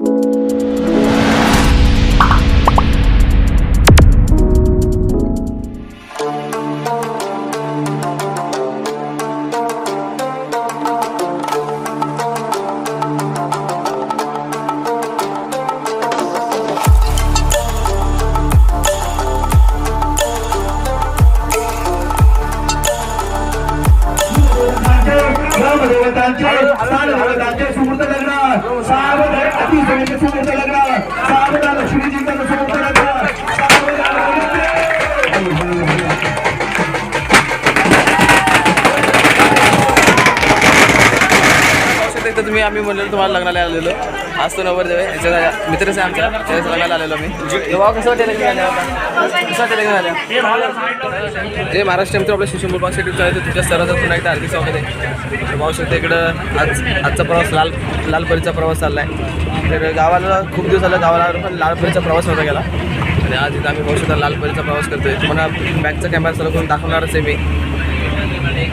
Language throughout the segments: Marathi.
you तुम्ही आम्ही म्हणलेलो तुम्हाला लग्नाला आलेलो. आज तो नवर याच्या मित्रच आहे आमच्या त्याच्या लग्नाला आलेलो मी. तेव्हा कसं वाटेल लग्न झालं कसं वाटेल लग्न झालं जे महाराष्ट्र मित्र आपल्या शिशू मुलबाग सिटी आहे तुमच्या सरांचा पुन्हा एकदा हार्दिक स्वागत आहे. पाहू शकता इकडं आज आजचा प्रवास लाल लालपरीचा प्रवास चालला आहे तर गावाला खूप दिवस झाला गावाला पण लालपरीचा प्रवास नव्हता गेला. आणि आज इथं आम्ही पाहू शकता लालपरीचा प्रवास करतोय. तुम्हाला बॅगचा कॅमेरा चालू करून दाखवणारच आहे मी.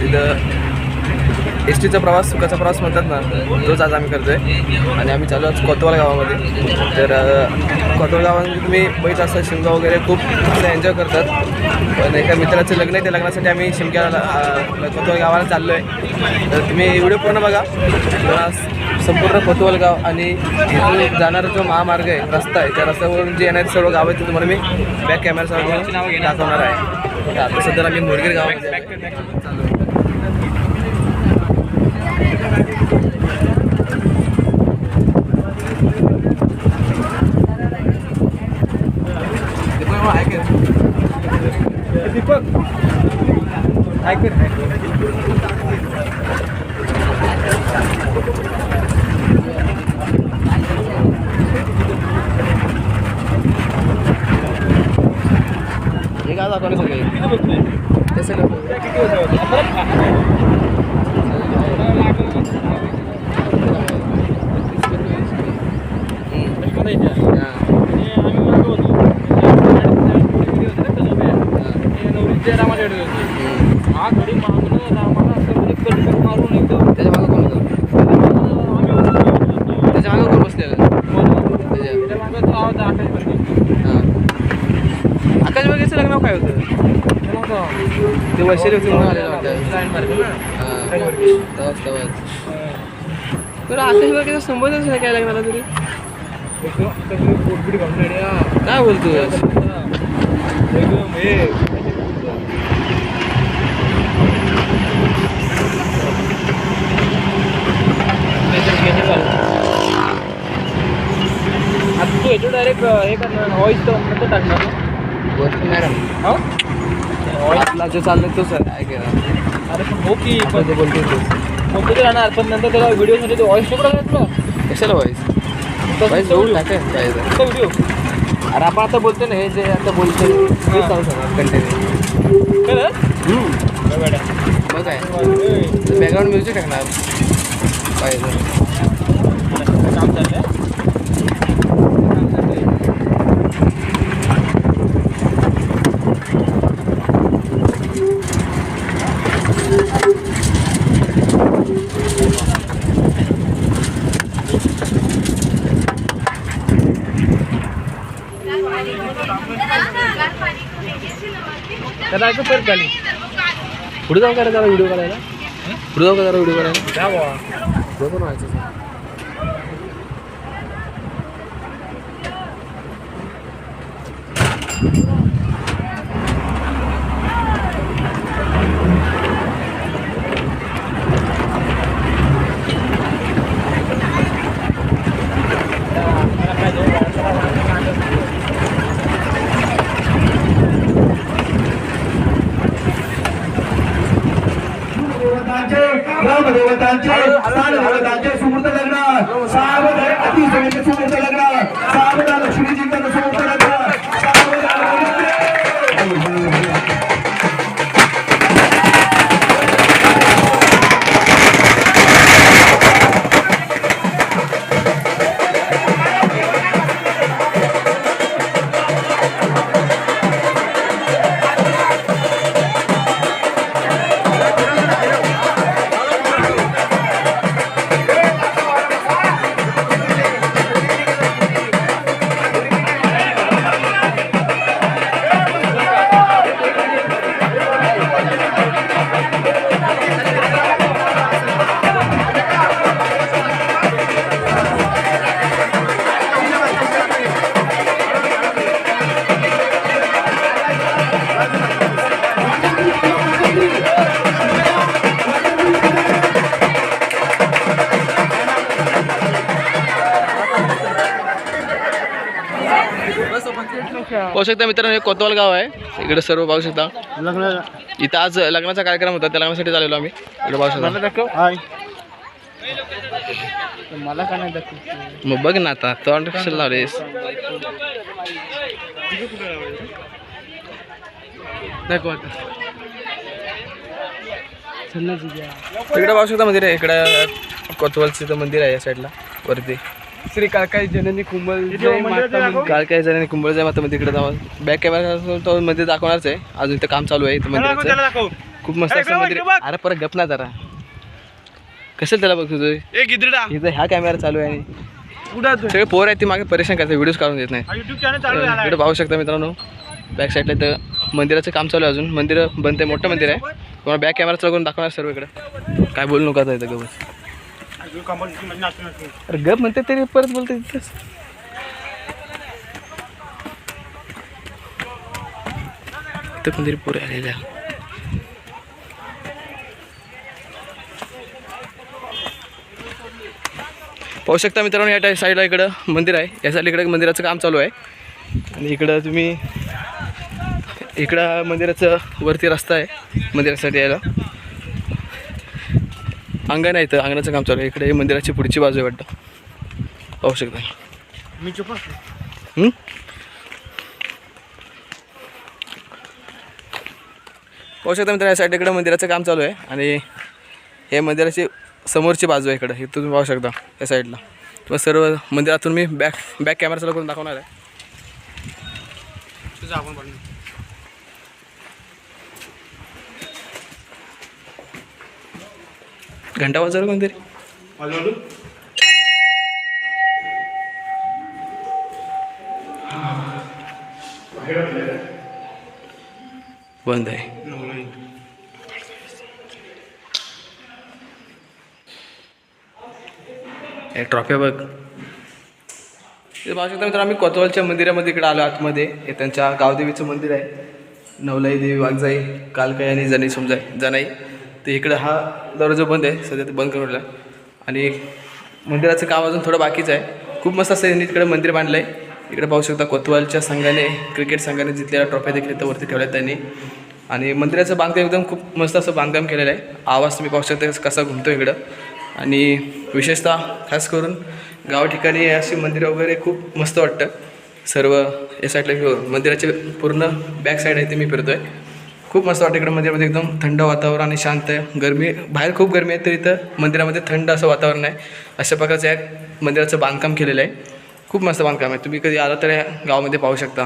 तिथं एस टीचा प्रवास सुखाचा प्रवास म्हणतात ना तोच आज आम्ही करतोय. आणि आम्ही चालू आज कोतवाल गावामध्ये. तर कोतवाल गावामध्ये तुम्ही बघितलं असता शिमगा वगैरे खूप एन्जॉय करतात. पण एका मित्राचं लग्न आहे त्या लग्नासाठी आम्ही शिमग्याला कोतवाल गावाला चाललो आहे तर तुम्ही व्हिडिओ पूर्ण बघा. संपूर्ण कोतवाल गाव आणि इथून जाणारा जो महामार्ग आहे रस्ता आहे त्या रस्त्यावरून जे येणारे सर्व गाव आहेत ते तुम्हाला मी बॅक कॅमेरासह दाखवणार आहे. तर आता सध्या आम्ही मुरगीर गावामध्ये आहे. हे काय दाखवलं सगळे ते सगळं त्याच्या मागं कोण होतं? त्याच्या मागं कोण बसलेलं? त्याच्या हां. आकाश बघायचं लग्न काय होतं? ते वैशाली होती म्हणून आलेलं वाटतं तवाच तवाच. बरं आकाश बघायचा संबंधच नाही काय लग्नाला तरी? काय बोलतोस आता तू डायरेक्ट हे करणार व्हॉइस तर टाकणार नाही हो? आपला जो चाललं तो सर काय केला अरे पण हो की आपण पण जे बोलतोय तो. कोणतं ते राहणार पण नंतर त्याला व्हिडिओमध्ये तो व्हॉइस नको तुला कशाला व्हायस अरे आपण आता बोलतोय ना हे जे आता बोलतोय ते चालू शकणार कंटिन्यू मग काय बॅकग्राऊंड म्युझिक टाकणार. पाहिजे. काम चाललंय. ऐकू परत झाली पुढे जाऊ का रे जरा व्हिडिओ करायला पुढे जाऊ का जरा व्हिडिओ करायला जा बाबा पण व्हायचं पाहू शकता मित्रांनो हे कोतवाल गाव आहे. इकडे सर्व पाहू शकता. इथं आज लग्नाचा कार्यक्रम होता त्या लग्नासाठी झालेलो आम्ही. इकडे पाहू शकता. मला का नाही दाखव मग बघ ना आता तोंड कशाला लावलेस दाखव आता. इकडे पाहू शकता मंदिर आहे इकडं कोतवालचं मंदिर आहे या साईडला वरती. श्री काकाई जननी कुंभल जय माता काल काय जणांनी कुंभळच्या माता मंदिर इकडे जावं. बॅक कॅमेरा तो मंदिर दाखवणारच आहे. अजून इथं काम चालू आहे. इथं मंदिराचं खूप मस्त असं मंदिर. आहे. अरे परत गप ना जरा. कसं त्याला बघ तुझं इथं ह्या कॅमेरा चालू आहे आणि सगळे पोर आहेत ती मागे परेशान करते व्हिडिओज काढून देत नाही इकडे पाहू शकता मित्रांनो. बॅक साईडला इथं मंदिराचं काम चालू आहे अजून. मंदिर बनते मोठं मंदिर आहे. तुम्हाला बॅक कॅमेरा चालू करून दाखवणार सर्व इकडं? काय बोलू नका आता इथं गप अरे गप म्हणते तरी परत बोलते तिथं तर मंदिर पुरे आलेलं पाहू शकता मित्रांनो या टाईप साईडला इकडं मंदिर आहे. या साईडला इकडं मंदिराचं काम चालू आहे. आणि इकडं तुम्ही इकडं मंदिराचं वरती रस्ता आहे मंदिरासाठी यायला. अंगण आहे इथं अंगणाचं काम चालू आहे. इकडे मंदिराची पुढची बाजू आहे वाटतं. पाहू शकता. मी चुप? पाहू शकता मित्र या साईड इकडं मंदिराचं काम चालू आहे. आणि हे मंदिराची समोरची बाजू आहे इकडं. हे तुम्ही पाहू शकता या साईडला. तुम्हाला सर्व मंदिरातून मी बॅक बॅक कॅमेरा चालू करून दाखवणार आहे. तुझं आपण घंटा वाजवलं कोणतरी? बंद आहे. एक ट्रॉफी बघ. पाहू शकता मित्र आम्ही कोतवालच्या मंदिरामध्ये इकडे आलो आतमध्ये. हे त्यांच्या गावदेवीचं मंदिर आहे. नवलाई देवी वाघजाई कालकाई आणि जनी समजाय जनाई. ते इकडं हा दरवाजा बंद आहे सध्या ते बंद करून आणि मंदिराचं काम अजून थोडं बाकीच आहे. खूप मस्त असं यांनी इकडे मंदिर बांधलं आहे इकडे पाहू शकता कोतवालच्या संघाने क्रिकेट संघाने जितलेल्या ट्रॉफ्या देखील तर वरती ठेवल्या त्यांनी. आणि मंदिराचं बांधकाम एकदम खूप मस्त असं बांधकाम केलेलं आहे. आवाज तुम्ही पाहू शकता कसा घुमतो इकडं. आणि विशेषतः खास करून गाव ठिकाणी अशी मंदिरं वगैरे खूप मस्त वाटतं. सर्व या साईडला मंदिराचे पूर्ण बॅक साईड आहे ते मी फिरतो आहे खूप मस्त वाटतं इकडं मंदिरामध्ये एकदम थंड वातावरण आणि शांत आहे. गरमी बाहेर खूप गरमी आहे तर इथं मंदिरामध्ये थंड असं वातावरण आहे. अशा प्रकारचं या मंदिराचं बांधकाम केलेलं आहे. खूप मस्त बांधकाम आहे. तुम्ही कधी आला तर या गावामध्ये पाहू शकता.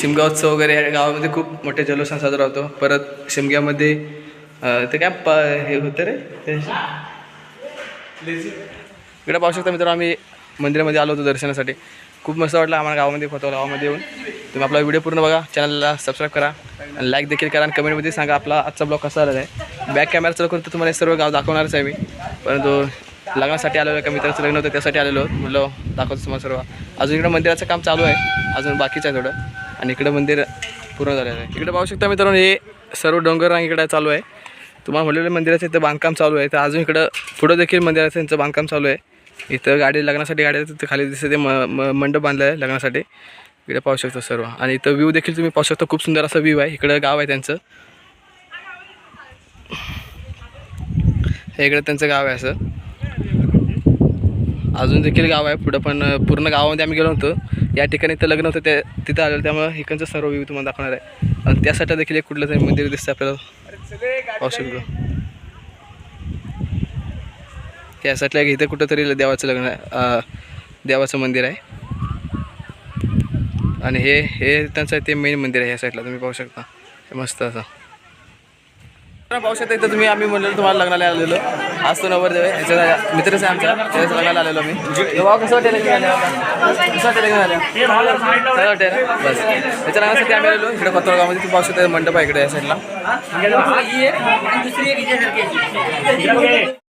शिमगा उत्सव वगैरे या गावामध्ये खूप मोठ्या जल्लोषात साजरा होतो. परत शिमग्यामध्ये ते काय प हे होतं रे? इकडे पाहू शकता मित्रांनो आम्ही मंदिरामध्ये आलो होतो दर्शनासाठी. खूप मस्त वाटलं आम्हाला गावामध्ये फोटो गावामध्ये येऊन. तुम्ही आपला व्हिडिओ पूर्ण बघा चॅनलला सबस्क्राईब करा आणि लाईक देखील करा आणि कमेंटमध्ये सांगा आपला आजचा ब्लॉग कसा आलेला आहे बॅक कॅमेरा चालू करून तर तुम्हाला सर्व गाव दाखवणारच आहे मी. परंतु लग्नासाठी आलेलो आहे का मित्राचं लग्न होतं त्यासाठी आलेलो. मुलं म्हटलं दाखवतो तुम्हाला सर्व. अजून इकडं मंदिराचं काम चालू आहे. अजून बाकीचं आहे थोडं. आणि इकडं मंदिर पूर्ण झालेलं आहे. इकडे पाहू शकता मित्रांनो हे सर्व डोंगर रांग इकडे चालू आहे. तुम्हाला म्हटलेलं मंदिराचं इथं बांधकाम चालू आहे. तर अजून इकडं पुढं देखील मंदिराचं त्यांचं बांधकाम चालू आहे. इथं गाडी लग्नासाठी गाडी तिथं खाली दिसते ते म म- मंडप बांधलं आहे लग्नासाठी. इकडे पाहू शकता सर्व. आणि इथं व्ह्यू देखील तुम्ही पाहू शकता खूप सुंदर असा व्ह्यू आहे. इकडं गाव आहे त्यांचं. हे इकडं त्यांचं गाव आहे असं. अजून देखील गाव आहे पुढं पण पूर्ण गावामध्ये आम्ही गेलो होतो या ठिकाणी इथं लग्न होतं ते तिथं आलेलं त्यामुळे इकडचं सर्व व्ह्यू तुम्हाला दाखवणार आहे. आणि त्यासाठी देखील एक कुठलं तरी मंदिर दिसतं आपल्याला. पाहू शकतो. त्या साईडला एक इथं कुठंतरी देवाचं लग्न देवाचं मंदिर आहे. आणि हे हे त्यांचं ते मेन मंदिर आहे ह्या साईडला तुम्ही पाहू शकता. हे मस्त असं. तर पाहू शकता इथं तुम्ही आम्ही म्हणलेलो तुम्हाला लग्नाला आलेलो. आज तो नवरदेव आहे ह्याच्या मित्रच आहे आमच्या त्याच्या लग्नाला आलेलो मी तेव्हा कसं वाटेल? कसं वाटेल? चांगलं वाटेल? बस. त्याच्या लग्नासाठी आम्ही आलेलो इकडे पत्रगावमध्ये तुम्ही पाहू शकता मंडप आहे इकडे या साईडला.